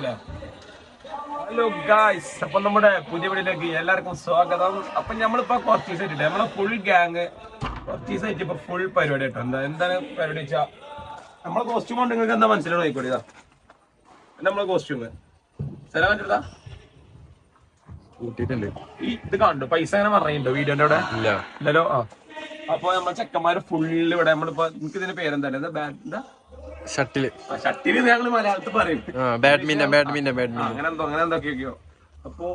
Hello guys അപ്പൊ നമ്മുടെ പുതിയ വീടിലേക്ക് എല്ലാവർക്കും സ്വാഗതം. അപ്പൊ നമ്മളിപ്പോ കുറച്ച് ദിവസമായിട്ട് നമ്മളെ ഫുൾ ഗ്യാങ് കുറച്ച് ദിവസമായിട്ട് ഇപ്പൊ ഫുൾ പരിപാടി കേട്ടോ എന്താ എന്താണ് പരിപാടി വെച്ചാ? നമ്മളെ കോസ്റ്റ്യൂം കൊണ്ട് നിങ്ങൾക്ക് എന്താ മനസ്സിലാണ് ആയിക്കോട്ടെ ഇതാ. നമ്മളെ കോസ്റ്റ്യൂം സ്ഥലം കണ്ടിട്ടാ ഇത് കണ്ടു. പൈസ അങ്ങനെ പറഞ്ഞിട്ടുണ്ടോ വീഡിയോന്റെ അവിടെ? ഇല്ലല്ലോ? ആ. അപ്പൊ നമ്മളെ ചെക്കന്മാര് ഫുള്ള് ഇവിടെ നമ്മളിപ്പോ നിങ്ങൾക്ക് ഇതിന്റെ പേരെന്താ എന്താ? ഷട്ടിൽ. ഷട്ടിന് ഞങ്ങൾ മലയാളത്തിൽ പറയും. ബാഡ്മിന്റൺ ബാഡ്മിന്റൺ ബാഡ്മിന്റൺ അങ്ങനെ എന്തോ അങ്ങനെ എന്തൊക്കെയൊക്കെയോ. അപ്പൊ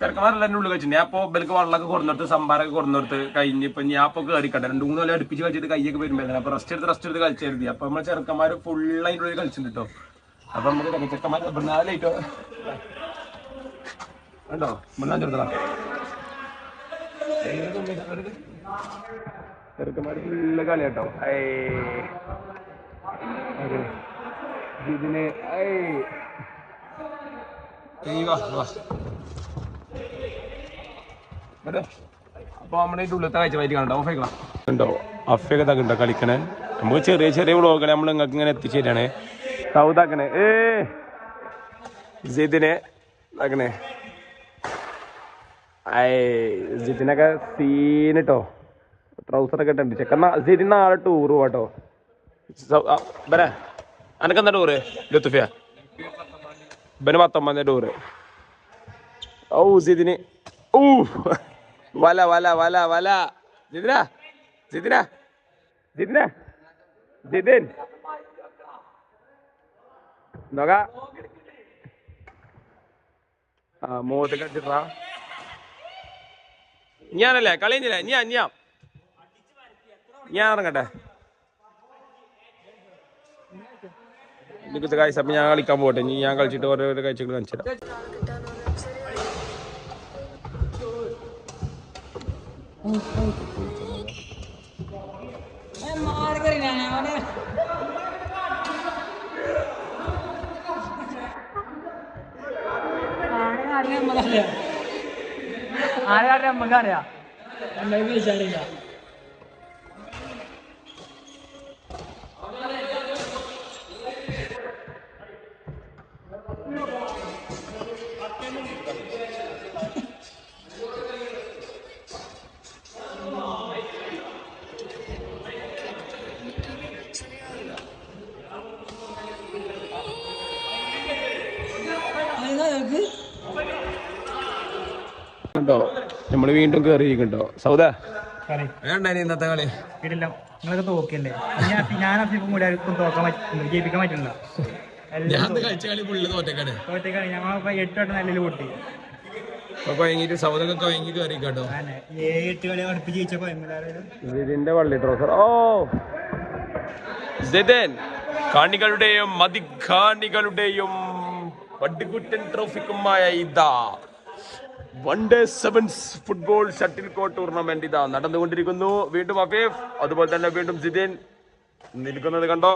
ചെറുക്കന്മാരെല്ലാം ഉള്ളിൽ വെച്ചു ഞാൻ അപ്പൊ ബൽക്ക് വെള്ളമൊക്കെ കൊടുന്നെടുത്ത് സംഭാരമൊക്കെ കൊടുന്നെടുത്ത് കഴിഞ്ഞ് ഇപ്പൊ ഞാൻ അപ്പൊ കയറിക്കട്ടെ രണ്ടു മൂന്ന് കൊല്ലം അടുപ്പിച്ച് കളിച്ചിട്ട് കൈയൊക്കെ വരുമ്പോൾ അപ്പൊ റെസ്റ്റ് എടുത്ത് റെസ്റ്റ് എടുത്ത് കളിച്ചായിരുന്നു അപ്പൊ നമ്മളെ ചെറുക്കന്മാര് ഫുൾ അതിന്റെ ഉള്ളിൽ കളിച്ചിട്ടുണ്ട് കേട്ടോ. അപ്പൊ നമുക്ക് ചെറുക്കന്മാർ നാലായിട്ടോ കണ്ടോ മുന്നാൻ ചെറുതാ ചെറുക്കന്മാര് ഫുള്ള് കളിയാട്ടോ. കേട്ടോ ഇതിന്. അപ്പൊ നമ്മുടെ കാഴ്ച ഉണ്ടോ? അഫയൊക്കെ തകണ്ടോ കളിക്കണേ. നമുക്ക് ചെറിയ ചെറിയ വ്ളോഗുകൾ നമ്മൾ നിങ്ങൾക്ക് ഇങ്ങനെ എത്തിച്ചേരാണ്. സൗദാക്കണേ ഏ. ജിതിനെ ഇതാക്കണേ. ജിതിനൊക്കെ സീനിട്ടോ ട്രൗസറൊക്കെ ഇട്ടുണ്ട് ചെക്കൻ ജിതിൻ നാളെ ടൂർ പോവാട്ടോ. ബരാ അനക്കെന്താ ടൂറ് ലുത്തുഫിയ ഇബന് പത്തൊമ്പതിന്റെ ടൂറ് ഓ സിദിന് ഊ വല വല വല വല ജിദിന ജിദിന ജിദിന ജിദിൻ നോക്ക ആ ഞാനല്ലേ കളിഞ്ഞില്ല ഞാൻ ഞാൻ ഞാൻ ഇറങ്ങട്ടെ. എനിക്കത്തെ കാഴ്ച അപ്പൊ ഞാൻ കളിക്കാൻ പോട്ടെ. ഇനി ഞാൻ കളിച്ചിട്ട് ഓരോരോ കാഴ്ചകൾ കാണിച്ചു തരാം. ആരാടെ നമുക്കറിയാം എന്തായാലും വിളിച്ചാലില്ല കണ്ടോ നമ്മൾ വീണ്ടും കേറിയിരിക്കണ്ടോ സൗദ. കളി. ഇനി ഇന്നത്തെ കളി. വീട്ടില്ല നിങ്ങളൊക്കെ തോക്കല്ലേ ഞാൻ അഫീഫും കൂടി ആർക്കും തോക്കാൻ പറ്റുന്നു ജയിപ്പിക്കാൻ പറ്റില്ല. ഞാൻ കളിച്ച കളി പുള്ളി തോറ്റക്കാണ്. തോറ്റേക്കാണ്. ഞങ്ങൾ എട്ട് വട്ടം നല്ല പൊട്ടി. കാണികളുടെയും മതികാണികളുടെയും പട്ടിക്കുട്ടൻ ട്രോഫിക്കുമായ ഇതാ one day sevens football shuttle court tournament ഇതാ നടന്നുകൊണ്ടിരിക്കുന്നു. വീണ്ടും അഫീഫ് അതുപോലെ തന്നെ വീണ്ടും ജിതേൻ നിൽക്കുന്നത് കണ്ടോ?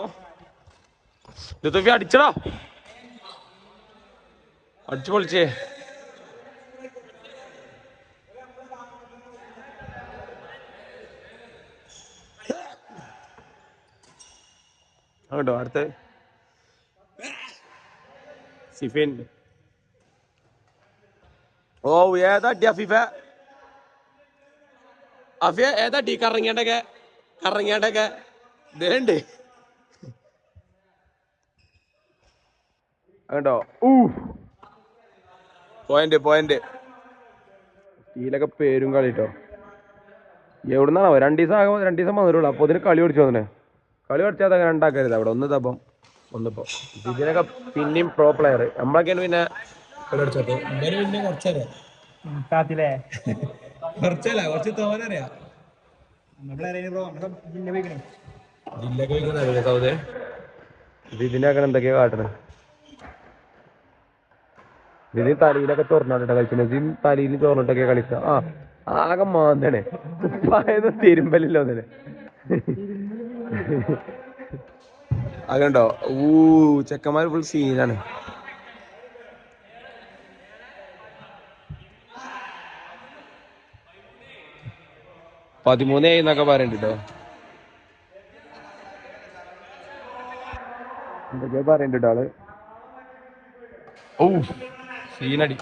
ലുത്തുഫി അടിച്ചടാ. അടിച്ചു പൊളിച്ചേ. കേട്ടോ അടുത്ത്. സിഫിൻ. ഓ ഏതാ ടി അഫീഫ അഫിയ ഏതാ ടീ കറങ്ങേണ്ടൊക്കെ കറങ്ങേണ്ടൊക്കെ. ഇതേണ്ട് കണ്ടോ? പോയിന്റ് പോയിന്റ് ടീലൊക്കെ പേരും കളിട്ടോ. എവിടുന്നാണോ രണ്ടു ദിവസം ആകുമ്പോൾ രണ്ടു ദിവസം വന്നിട്ടുള്ളൂ. അപ്പോൾ ഇതിന് കളി പഠിച്ചു വന്നേ കളി പഠിച്ചാൽ അങ്ങനെ ഉണ്ടാക്കരുത് അവിടെ. ഒന്ന് തപ്പം ഒന്നിപ്പോ ഇതിനൊക്കെ പിന്നെയും പ്രോ പ്ലെയർ നമ്മളൊക്കെയാണ് പിന്നെ പിന്നെ കുറച്ചറിയാം കുറച്ചല്ല കുറച്ച് ഇതിനൊക്കെ എന്തൊക്കെയാ കാട്ടണേ? ഇതിന് തലയിലൊക്കെ തുറന്നിട്ടാ കളിച്ചത്. ഇതിന് തലയിൽ തുറന്നിട്ടൊക്കെ കളിച്ച ആ ആകെ മാന്തണേ. പായത് തിരുമ്പലില്ലോ അതിന് അതുണ്ടോ ഊ ചെക്കന്മാർ ഫുൾ സീനാണ് പതിമൂന്ന് എന്നൊക്കെ പറയണ്ടോ എന്തൊക്കെയാ പറയണ്ടോ ആൾ? ഓ സീനടി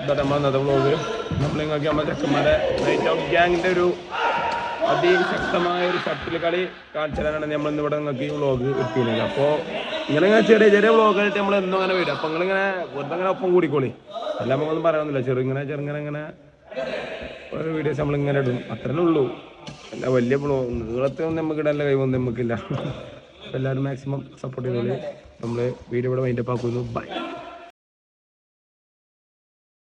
ഇതാ നമ്മളെ ഇന്നത്തെ വ്ളോഗ് നമ്മൾ ഗ്യാങ്ങിന്റെ ഒരു ഒരു ഷട്ടിൽ കളി കാണിച്ചു തരാനാണ് നമ്മൾ ഇന്ന് ഇവിടെ നിങ്ങൾക്ക് ഈ വ്ളോഗ് എത്തിയിരുന്നത് അപ്പോൾ ഇങ്ങനെ ചെറിയ ചെറിയ വ്ളോഗായിട്ട് നമ്മൾ എന്നും അങ്ങനെ വരും. അപ്പോൾ നിങ്ങളിങ്ങനെ വെറുതെ അങ്ങനെ ഒപ്പം കൂടിക്കോളി. എല്ലാം നമുക്കൊന്നും പറയാനൊന്നുമില്ല. ചെറുങ്ങനെ ചെറുങ്ങനെ ഇങ്ങനെ ഓരോ വീഡിയോസ് നമ്മൾ ഇങ്ങനെ ഇടും. അത്രേ ഉള്ളൂ. അല്ല വലിയ നീളത്തെ ഒന്നും നമുക്ക് ഇടാനുള്ള കഴിവൊന്നും നമുക്കില്ല. എല്ലാവരും മാക്സിമം സപ്പോർട്ട് ചെയ്തോളൂ നമ്മൾ വീഡിയോ ഇവിടെ വൈൻഡപ്പ് ആക്കുന്നു. ബൈ